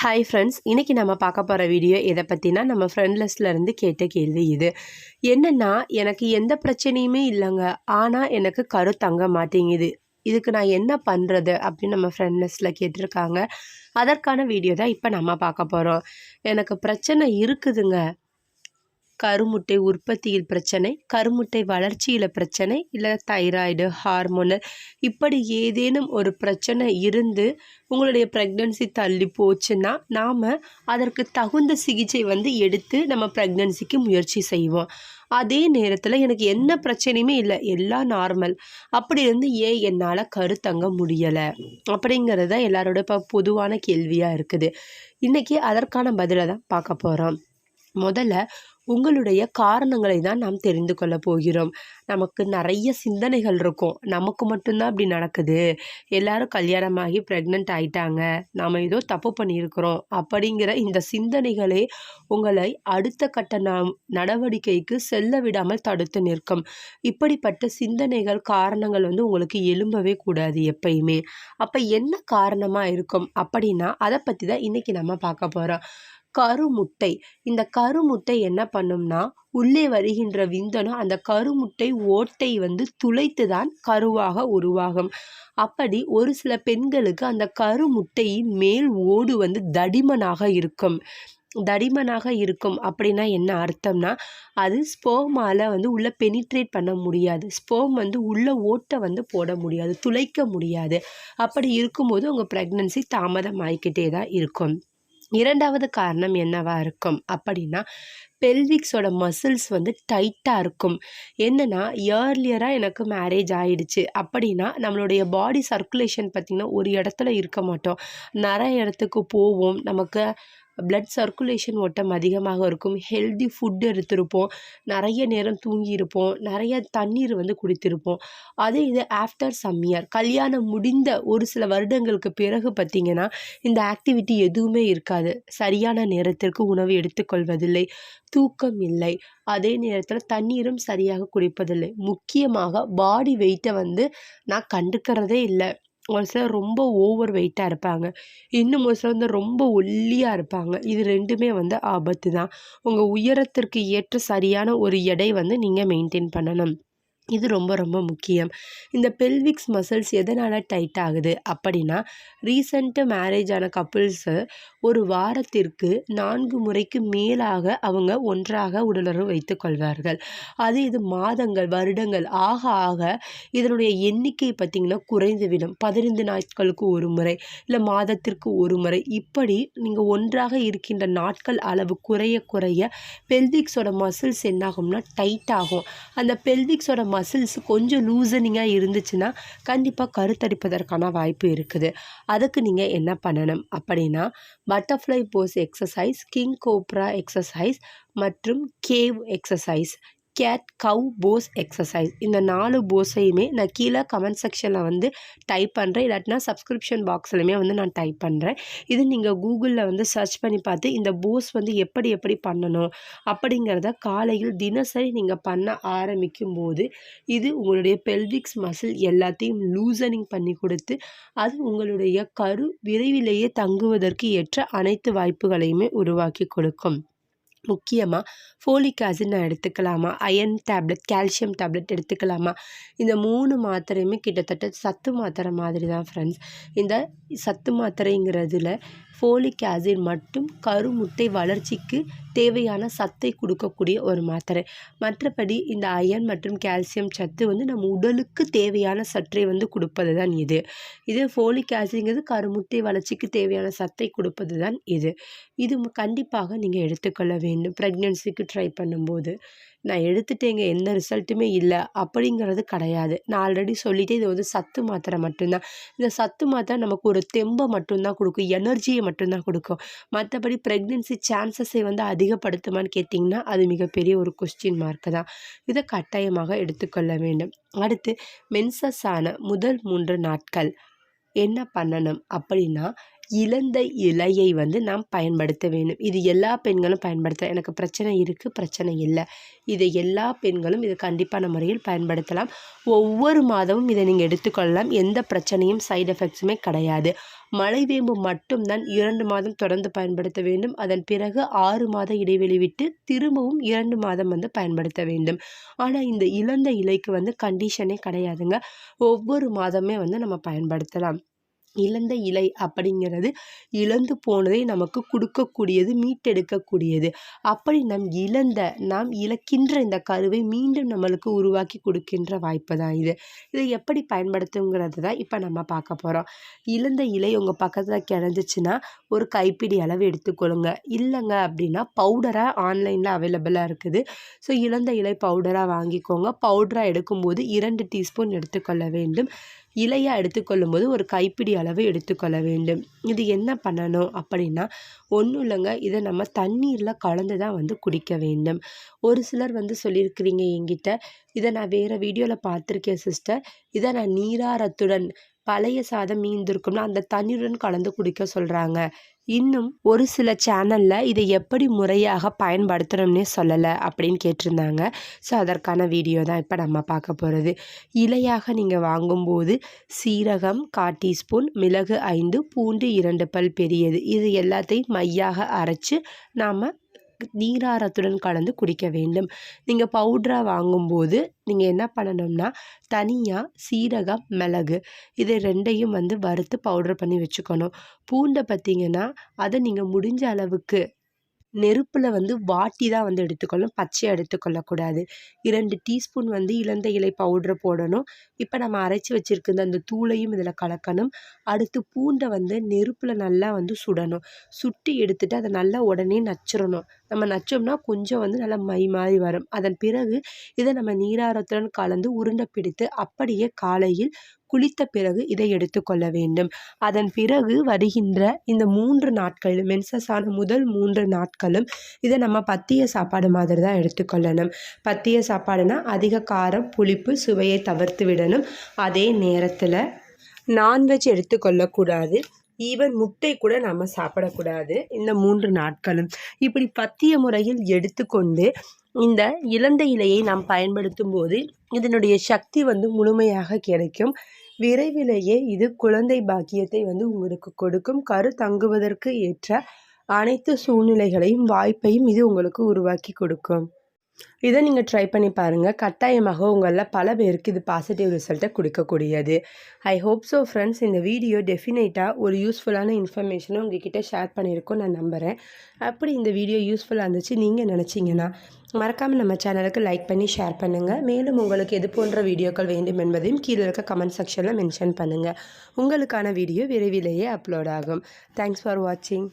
Hi friends இன்றைக்கி நம்ம பார்க்க போகிற வீடியோ எதை பற்றினா நம்ம ஃப்ரெண்ட் லிஸ்ட்லேருந்து கேட்ட கேள்வி இது. என்னென்னா எனக்கு எந்த பிரச்சனையுமே இல்லைங்க. ஆனால் எனக்கு கரு தங்க மாட்டேங்குது. இதுக்கு நான் என்ன பண்ணுறது அப்படின்னு நம்ம ஃப்ரெண்ட் லிஸ்ட்டில் கேட்டிருக்காங்க. அதற்கான வீடியோ தான் இப்போ நம்ம பார்க்க போகிறோம் எனக்கு பிரச்சனை இருக்குதுங்க. கருமுட்டை உற்பத்தியில் பிரச்சனை கருமுட்டை வளர்ச்சியில் பிரச்சனை இல்லை தைராய்டு ஹார்மோனல் இப்படி ஏதேனும் ஒரு பிரச்சனை இருந்து உங்களுடைய ப்ரெக்னன்சி தள்ளி போச்சுன்னா நாம் அதற்கு தகுந்த சிகிச்சை வந்து எடுத்து நம்ம ப்ரெக்னன்சிக்கு முயற்சி செய்வோம். அதே நேரத்தில் எனக்கு என்ன பிரச்சனையுமே இல்லை எல்லாம் நார்மல் அப்படி இருந்து ஏன் என்னால் கருத்தங்க முடியலை? அப்படிங்கிறது தான் எல்லாரோட இப்போ பொதுவான கேள்வியாக இருக்குது. இன்றைக்கி அதற்கான பதிலை தான் பார்க்க போகிறோம் முதல்ல உங்களுடைய காரணங்களை தான் நாம் தெரிந்து கொள்ள போகிறோம். நமக்கு நிறைய சிந்தனைகள் இருக்கும். நமக்கு மட்டும்தான் அப்படி நடக்குது. எல்லாரும் கல்யாணமாகி ப்ரெக்னென்ட் ஆயிட்டாங்க. நாம் ஏதோ தப்பு பண்ணியிருக்கிறோம். அப்படிங்கிற இந்த சிந்தனைகளே உங்களை அடுத்த கட்ட நடவடிக்கைக்கு செல்ல விடாமல் தடுத்து நிற்கும். இப்படிப்பட்ட சிந்தனைகள் காரணங்கள் வந்து உங்களுக்கு எழும்பவே கூடாது எப்பயுமே. அப்போ என்ன காரணமாக இருக்கும் அப்படின்னா அதை பற்றி தான் இன்றைக்கி நம்ம பார்க்க போகிறோம் கருமுட்டை. இந்த கருமுட்டை என்ன பண்ணும்னா உள்ளே வருகின்ற விந்தனம் அந்த கருமுட்டை ஓட்டை வந்து துளைத்து தான் கருவாக உருவாகும். அப்படி ஒரு சில பெண்களுக்கு அந்த கருமுட்டையின் மேல் ஓடு வந்து தடிமனாக இருக்கும். தடிமனாக இருக்கும் அப்படின்னா என்ன அர்த்தம்னா அது ஸ்போமால் வந்து உள்ளே பெனிட்ரேட் பண்ண முடியாது. ஸ்போம் வந்து உள்ளே ஓட்டை வந்து போட முடியாது துளைக்க முடியாது. அப்படி இருக்கும்போது உங்கள் ப்ரெக்னன்சி தாமதமாகிக்கிட்டே தான் இருக்கும். இரண்டாவது காரணம் என்னவா இருக்கும் அப்படின்னா பெல்விக்ஸோட மசில்ஸ் வந்து டைட்டாக இருக்கும். என்னென்னா இயர்லியராக எனக்கு மேரேஜ் ஆகிடுச்சு அப்படின்னா நம்மளுடைய பாடி சர்க்குலேஷன் பார்த்திங்கன்னா ஒரு இடத்துல இருக்க மாட்டோம். நிறைய இடத்துக்கு போவோம். நமக்கு பிளட் சர்க்குலேஷன் ஓட்டம் அதிகமாக இருக்கும். ஹெல்தி ஃபுட் எடுத்திருப்போம். நிறைய நேரம் தூங்கியிருப்போம். நிறைய தண்ணீர் வந்து குடித்திருப்போம். அதே இது ஆஃப்டர் சம் இயர் கல்யாணம் முடிந்த ஒரு சில வருடங்களுக்கு பிறகு பார்த்திங்கன்னா இந்த ஆக்டிவிட்டி எதுவுமே இருக்காது. சரியான நேரத்திற்கு உணவு எடுத்துக்கொள்வதில்லை. தூக்கம் இல்லை. அதே நேரத்தில் தண்ணீரும் சரியாக குடிப்பதில்லை. முக்கியமாக பாடி வெயிட்டை வந்து நான் கண்டுக்கிறதே இல்லை. ஒரு சிலர் ரொம்ப ஓவர் வெயிட்டாக இருப்பாங்க. இன்னும் ஒரு சிலர் வந்து ரொம்ப ஒல்லியாக இருப்பாங்க. இது ரெண்டுமே வந்து ஆபத்து தான். உங்கள் உயரத்திற்கு ஏற்ற சரியான ஒரு எடை வந்து நீங்கள் மெயின்டைன் பண்ணணும். இது ரொம்ப ரொம்ப முக்கியம். இந்த பெல்விக்ஸ் மசில்ஸ் எதனால் டைட் ஆகுது அப்படின்னா ரீசண்ட்டு மேரேஜ் ஆன கப்புள்ஸு ஒரு வாரத்திற்கு நான்கு முறைக்கு மேலாக அவங்க ஒன்றாக உடலுறவு வைத்து கொள்வார்கள். அது இது மாதங்கள் வருடங்கள் ஆக ஆக இதனுடைய எண்ணிக்கை பார்த்திங்கன்னா குறைந்துவிடும் பதினைந்து நாட்களுக்கு ஒரு முறை இல்லை மாதத்திற்கு ஒரு முறை. இப்படி நீங்கள் ஒன்றாக இருக்கின்ற நாட்கள் அளவு குறைய குறைய பெல்விக்ஸோட மசில்ஸ் என்னாகும்னா டைட் ஆகும். அந்த பெல்விக்ஸோட மசில்ஸ் கொஞ்சம் லூசனிங்காக இருந்துச்சுன்னா கண்டிப்பாக கருத்தரிப்பதற்கான வாய்ப்பு இருக்குது. அதுக்கு நீங்கள் என்ன பண்ணணும் அப்படின்னா butterfly pose exercise king cobra exercise மற்றும் cave exercise cat cow pose exercise இந்த நாலு போஸையுமே நான் கீழே கமெண்ட் செக்ஷனில் வந்து டைப் பண்ணுறேன் இல்லாட்டினா சப்ஸ்கிரிப்ஷன் பாக்ஸ்லையுமே வந்து நான் டைப் பண்ணுறேன் இது நீங்கள் கூகுளில் வந்து சர்ச் பண்ணி பார்த்து இந்த போஸ் வந்து எப்படி எப்படி பண்ணணும் அப்படிங்கிறத காலையில் தினசரி நீங்கள் பண்ண ஆரம்பிக்கும் போது இது உங்களுடைய பெல்விக்ஸ் மசில் எல்லாத்தையும் லூசனிங் பண்ணி கொடுத்து அது உங்களுடைய கரு விரைவிலேயே தங்குவதற்கு ஏற்ற அனைத்து வாய்ப்புகளையுமே உருவாக்கி கொடுக்கும். முக்கியமாக ஃபோலிக் ஆசிட் நான் எடுத்துக்கலாமா? அயன் டேப்லெட் கால்சியம் டேப்லெட் எடுத்துக்கலாமா? இந்த மூணு மாத்திரையுமே கிட்டத்தட்ட சத்து மாத்திரை மாதிரி தான் ஃப்ரெண்ட்ஸ் இந்த சத்து மாத்திரைங்கிறதுல ஃபோலிக் ஆசிட் மட்டும் கருமுட்டை வளர்ச்சிக்கு தேவையான சத்தை கொடுக்கக்கூடிய ஒரு மாத்திரை. மற்றபடி இந்த அயன் மற்றும் கால்சியம் சத்து வந்து நம்ம உடலுக்கு தேவையான சற்றை வந்து கொடுப்பது தான் இது. இது ஃபோலிக் ஆசிட்ங்கிறது கருமுட்டை வளர்ச்சிக்கு தேவையான சத்தை கொடுப்பது தான் இது. இது கண்டிப்பாக நீங்கள் எடுத்துக்கொள்ள வேண்டும். ப்ரெக்னென்சிக்கு ட்ரை பண்ணும்போது. நான் எடுத்துட்டேங்க எந்த ரிசல்ட்டுமே இல்லை அப்படிங்கிறது கிடையாது. நான் ஆல்ரெடி சொல்லிட்டே இது வந்து சத்து மாத்திரை மட்டும்தான். இந்த சத்து மாத்திரை நமக்கு ஒரு தெம்பை மட்டும்தான் கொடுக்கும் எனர்ஜியை மட்டும்தான் கொடுக்கும். மற்றபடி ப்ரெக்னென்சி சான்சஸை வந்து அதிகப்படுத்துமான்னு கேட்டிங்கன்னா அது மிகப்பெரிய ஒரு கொஸ்டின் மார்க்கு தான். இதை கட்டாயமாக எடுத்துக்கொள்ள வேண்டும். அடுத்து மென்சஸ் ஆன முதல் மூன்று நாட்கள் என்ன பண்ணணும் அப்படின்னா இழந்த இலையை வந்து நாம் பயன்படுத்த வேண்டும். இது எல்லா பெண்களும் பயன்படுத்த எனக்கு பிரச்சனை இருக்குது பிரச்சனை இல்லை. இதை எல்லா பெண்களும் இதை கண்டிப்பான முறையில் பயன்படுத்தலாம். ஒவ்வொரு மாதமும் இதை நீங்கள் எடுத்துக்கொள்ளலாம். எந்த பிரச்சனையும் சைடு எஃபெக்ட்ஸுமே கிடையாது. மலைவேம்பு மட்டும்தான் இரண்டு மாதம் தொடர்ந்து பயன்படுத்த வேண்டும். அதன் பிறகு ஆறு மாத இடைவெளி விட்டு திரும்பவும் இரண்டு மாதம் வந்து பயன்படுத்த வேண்டும். ஆனால் இந்த இழந்த இலைக்கு வந்து கண்டிஷனே கிடையாதுங்க. ஒவ்வொரு மாதமே வந்து நம்ம பயன்படுத்தலாம். இழந்த இலை அப்படிங்கிறது இழந்து போனதை நமக்கு கொடுக்கக்கூடியது மீட்டெடுக்கக்கூடியது. அப்படி நம் இழந்த நாம் இழக்கின்ற இந்த கருவை மீண்டும் நம்மளுக்கு உருவாக்கி கொடுக்கின்ற வாய்ப்பு தான் இது. இதை எப்படி பயன்படுத்துங்கிறது தான் இப்போ நம்ம பார்க்க போகிறோம் இழந்த இலை உங்கள் பக்கத்தில் கிடந்துச்சுன்னா ஒரு கைப்பிடி அளவு எடுத்துக்கொள்ளுங்க. இல்லைங்க அப்படின்னா பவுடராக ஆன்லைனில் அவைலபிளாக இருக்குது. ஸோ இழந்த இலை பவுடராக வாங்கிக்கோங்க. பவுடராக எடுக்கும்போது இரண்டு டீஸ்பூன் எடுத்துக்கொள்ள வேண்டும். இலையாக எடுத்துக்கொள்ளும்போது ஒரு கைப்பிடி அளவு எடுத்துக்கொள்ள வேண்டும். இது என்ன பண்ணணும் அப்படின்னா ஒன்றும் இல்லைங்க இதை நம்ம தண்ணீரில் கலந்து தான் வந்து குடிக்க வேண்டும். ஒரு சிலர் வந்து சொல்லியிருக்கிறீங்க என்கிட்ட இதை நான் வேறு வீடியோவில் பார்த்துருக்கேன் சிஸ்டர் இதை நான் நீராரத்துடன் பழைய சாதம் மீந்திருக்கும்னா அந்த தண்ணீருடன் கலந்து குடிக்க சொல்கிறாங்க இன்னும் ஒரு சில சேனலில் இதை எப்படி முறையாக பயன்படுத்தணும்னே சொல்லலை அப்படின்னு கேட்டிருந்தாங்க. ஸோ அதற்கான வீடியோ தான் இப்போ நம்ம பார்க்க போகிறது இலையாக நீங்கள் வாங்கும்போது சீரகம் கால் டீஸ்பூன் மிளகு ஐந்து பூண்டு இரண்டு பல் பெரியது. இது எல்லாத்தையும் மையாக அரைச்சி நாம் நீராரத்துடன் கலந்து குடிக்க வேண்டும். நீங்கள் பவுட்ராக வாங்கும்போது நீங்கள் என்ன பண்ணணும்னா தனியாக சீரகம் மிளகு இது ரெண்டையும் வந்து வறுத்து பவுட்ரு பண்ணி வச்சுக்கணும். பூண்டை பார்த்திங்கன்னா அதை நீங்கள் முடிஞ்ச அளவுக்கு நெருப்பில் வந்து வாட்டி தான் வந்து எடுத்துக்கொள்ளணும் பச்சையாக எடுத்துக்கொள்ளக்கூடாது இரண்டு டீஸ்பூன் வந்து இலந்த இலை பவுட்ரு போடணும். இப்போ நம்ம அரைச்சி வச்சுருக்க அந்த தூளையும் இதில் கலக்கணும். அடுத்து பூண்டை வந்து நெருப்பில் நல்லா வந்து சுடணும். சுட்டி எடுத்துகிட்டு அதை நல்லா உடனே நச்சிடணும் நம்ம நச்சோம்னா கொஞ்சம் வந்து நல்லா மை மாதிரி வரும். அதன் பிறகு இதை நம்ம நீராரத்துடன் கலந்து உருண்டை பிடித்து அப்படியே காலையில் குளித்த பிறகு இதை எடுத்துக்கொள்ள வேண்டும். அதன் பிறகு வருகின்ற இந்த மூன்று நாட்கள் மென்சஸ் ஆன முதல் மூன்று நாட்களும் இதை நம்ம பத்திய சாப்பாடு மாதிரி தான் எடுத்துக்கொள்ளணும் பத்திய சாப்பாடுனா அதிக காரம் புளிப்பு சுவையை தவிர்த்து விடணும். அதே நேரத்தில் நான்வெஜ் எடுத்துக்கொள்ளக்கூடாது ஈவன் முட்டை கூட நம்ம சாப்பிடக்கூடாது. இந்த மூன்று நாட்களும். இப்படி பத்திய முறையில் எடுத்துக்கொண்டு இந்த இழந்த இலையை நாம் பயன்படுத்தும் போது இதனுடைய சக்தி வந்து முழுமையாக கிடைக்கும். விரைவிலேயே இது குழந்தை பாக்கியத்தை வந்து உங்களுக்கு கொடுக்கும். கரு தங்குவதற்கு ஏற்ற அனைத்து சூழ்நிலைகளையும் வாய்ப்பையும் இது உங்களுக்கு உருவாக்கி கொடுக்கும். இதை நீங்கள் ட்ரை பண்ணி பாருங்கள் கட்டாயமாக உங்களில் பல பேருக்கு இது பாசிட்டிவ் ரிசல்ட்டை கொடுக்கக்கூடியது. ஐ ஹோப் ஸோ ஃப்ரெண்ட்ஸ் இந்த வீடியோ டெஃபினேட்டாக ஒரு யூஸ்ஃபுல்லான இன்ஃபர்மேஷனும் உங்ககிட்ட ஷேர் பண்ணியிருக்கோம் நான் நம்புகிறேன் அப்படி இந்த வீடியோ யூஸ்ஃபுல்லாக இருந்துச்சு நீங்கள் நினச்சிங்கன்னா மறக்காமல் நம்ம சேனலுக்கு லைக் பண்ணி ஷேர் பண்ணுங்கள் மேலும் உங்களுக்கு எது போன்ற வீடியோக்கள் வேண்டும் என்பதையும் கீழே இருக்க கமெண்ட் செக்ஷனில் மென்ஷன் பண்ணுங்கள் உங்களுக்கான வீடியோ விரைவிலேயே அப்லோட் ஆகும். தேங்க்ஸ் ஃபார் வாட்சிங்